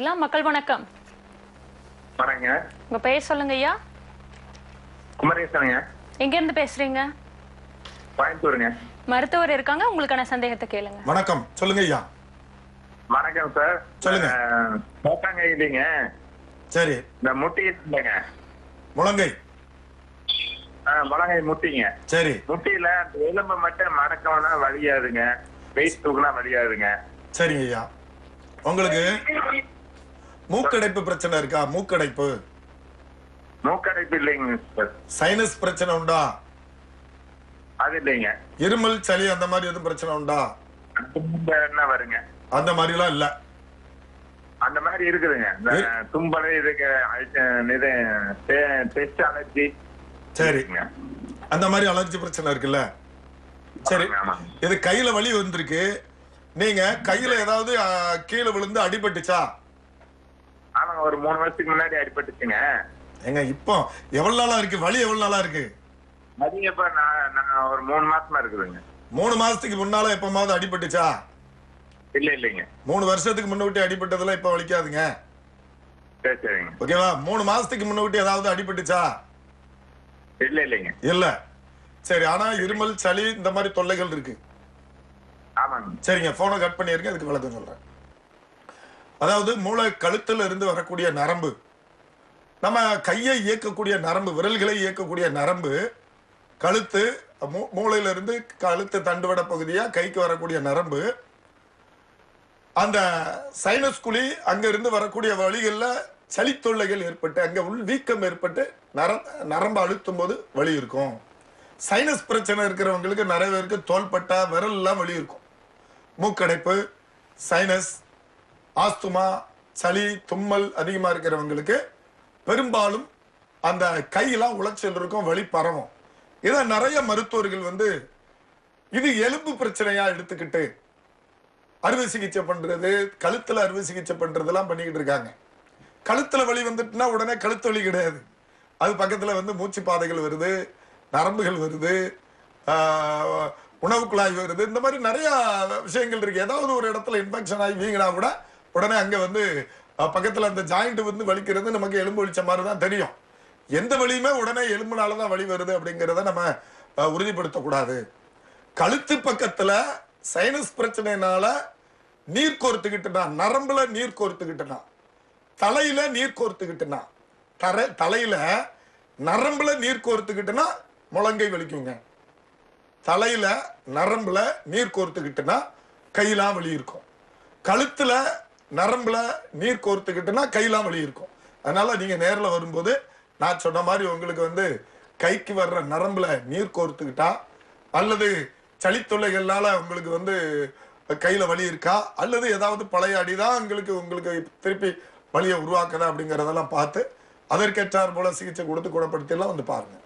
எல்லாம் மக்கள் வணக்கம். உங்க பெயர் சொல்லுங்க ஐயா. குமரேசனுங்க எங்க இருந்து பேசுறீங்க? கோயம்புத்தூருங்க. மருத்துவர் இருக்காங்க. உங்களுக்கான சந்தேகத்தை கேளுங்க. வணக்கம். சொல்லுங்க ஐயா. வணக்கம் சார் சொல்லுங்க. போட்டாங்க இல்லைங்க. சரி. இந்த முட்டி இல்லைங்க. முழங்கை. முழங்கை முட்டிங்க. சரி. முட்டியில எலும்பு மட்டும் மடக்கம்னா வலியாதுங்க. வெயிட் தூக்குனா வலியாதுங்க. சரிங்க ஐயா. உங்களுக்கு மூக்கடைப்பு பிரச்சனை இருக்கா? மூக்கடைப்பு. மூக்கடைப்பு இல்லைங்க சைனஸ் பிரச்சனை உண்டா? அது இல்லைங்க. இருமல் சளி அந்த மாதிரி எதுவும் பிரச்சனை உண்டா? என்ன வருங்க. அந்த மாதிரிலாம் இல்ல. அந்த மாதிரி இருக்குதுங்க. தும்பல் இதுக்கு இது டெஸ்ட் அலர்ஜி சரி. அந்த மாதிரி அலர்ஜி பிரச்சனை இருக்குல்ல? சரி. இது கையில வலி வந்திருக்கு. நீங்க கையில ஏதாவது கீழே விழுந்து அடிபட்டுச்சா? ஆமாங்க ஒரு மூணு வருஷத்துக்கு முன்னாடி அடிபட்டுச்சுங்க. ஏங்க இப்போ எவ்வளவு நாளா இருக்கு? வலி எவ்வளவு நாளா இருக்கு? அது இப்ப நான் நான் ஒரு மூணு மாசமா இருக்குதுங்க. மூணு மாசத்துக்கு முன்னால எப்பமாவது அடிபட்டுச்சா? இல்ல இல்லைங்க. மூணு வருஷத்துக்கு முன்ன அடிபட்டதெல்லாம் இப்ப வலிக்காதுங்க? சரி சரிங்க. ஓகேவா? மூணு மாசத்துக்கு முன்ன ஏதாவது அடிபட்டுச்சா? இல்ல இல்லைங்க. இல்ல. சரி ஆனா இருமல் சளி இந்த மாதிரி தொல்லைகள் இருக்கு. ஆமாங்க. சரிங்க போனை கட் பண்ணிருங்க அதுக்கு விளக்கம் சொல்றேன். அதாவது மூளை கழுத்தில் இருந்து வரக்கூடிய நரம்பு. நம்ம கையை இயக்கக்கூடிய நரம்பு விரல்களை இயக்கக்கூடிய நரம்பு கழுத்து மூ- மூளையிலிருந்து கழுத்து தண்டுவட பகுதியாக கைக்கு வரக்கூடிய நரம்பு. அந்த சைனஸ் குழி அங்கிருந்து வரக்கூடிய வழிகளில் சளி தொல்லைகள் ஏற்பட்டு அங்கே உள் வீக்கம் ஏற்பட்டு நர நரம்பு அழுத்தும் போது வலி இருக்கும். சைனஸ் பிரச்சனை இருக்கிறவங்களுக்கு நிறைய பேருக்கு தோள்பட்டா விரல்லாம் வழி வலி இருக்கும். மூக்கடைப்பு சைனஸ் ஆஸ்துமா சளி தும்மல் அதிகமாக இருக்கிறவங்களுக்கு பெரும்பாலும் அந்த கையெல்லாம் உளைச்சல் இருக்கும் வழி பரவும். இதை நிறைய மருத்துவர்கள் வந்து இது எலும்பு பிரச்சனையா எடுத்துக்கிட்டு அறுவை சிகிச்சை பண்றது கழுத்துல அறுவை சிகிச்சை பண்றதெல்லாம் பண்ணிக்கிட்டு இருக்காங்க. கழுத்துல வலி வந்துட்டுனா உடனே கழுத்து வலி கிடையாது. அது பக்கத்துல வந்து மூச்சு பாதைகள் வருது நரம்புகள் வருது உணவு குழாய் வருது. இந்த மாதிரி நிறைய விஷயங்கள் இருக்கு. ஏதாவது ஒரு இடத்துல இன்ஃபெக்ஷன் ஆகி வீங்கினா கூட உடனே அங்க வந்து பக்கத்தில் பக்கத்துல அந்த ஜாயிண்ட் வந்து வலிக்கிறது நமக்கு எலும்பு வலிச்ச மாதிரி தான் தெரியும். எந்த வலியுமே உடனே எலும்புனால தான் வலி வருது அப்படிங்கிறத நம்ம உறுதிப்படுத்தக்கூடாது. கழுத்து பக்கத்துல சைனஸ் பிரச்சனைனால நீர் கோர்த்துக்கிட்டுனா நரம்புல நீர் கோர்த்துக்கிட்டுனா தலையில நீர் கோர்த்துக்கிட்டுனா தர தலையில நரம்புல நீர் கோர்த்துக்கிட்டுனா முழங்கை வலிக்குங்க. தலையில நரம்புல நீர் கோர்த்துக்கிட்டுனா கையெல்லாம் வலி இருக்கும். கழுத்துல நரம்புல நீர் கோர்த்துக்கிட்டுனா கையெல்லாம் வலி இருக்கும். அதனால நீங்க நேரில் வரும்போது நான் சொன்ன மாதிரி உங்களுக்கு வந்து கைக்கு வர்ற நரம்புல நீர் கோர்த்துக்கிட்டா அல்லது சளித்தொல்லைகள்னால உங்களுக்கு வந்து கையில வலி இருக்கா அல்லது ஏதாவது பழைய அடிதான் உங்களுக்கு உங்களுக்கு திருப்பி வலியை உருவாக்குதா அப்படிங்கறதெல்லாம் பார்த்து அதற்கேற்றார் போல சிகிச்சை கொடுத்து குணப்படுத்தி எல்லாம் வந்து பாருங்க.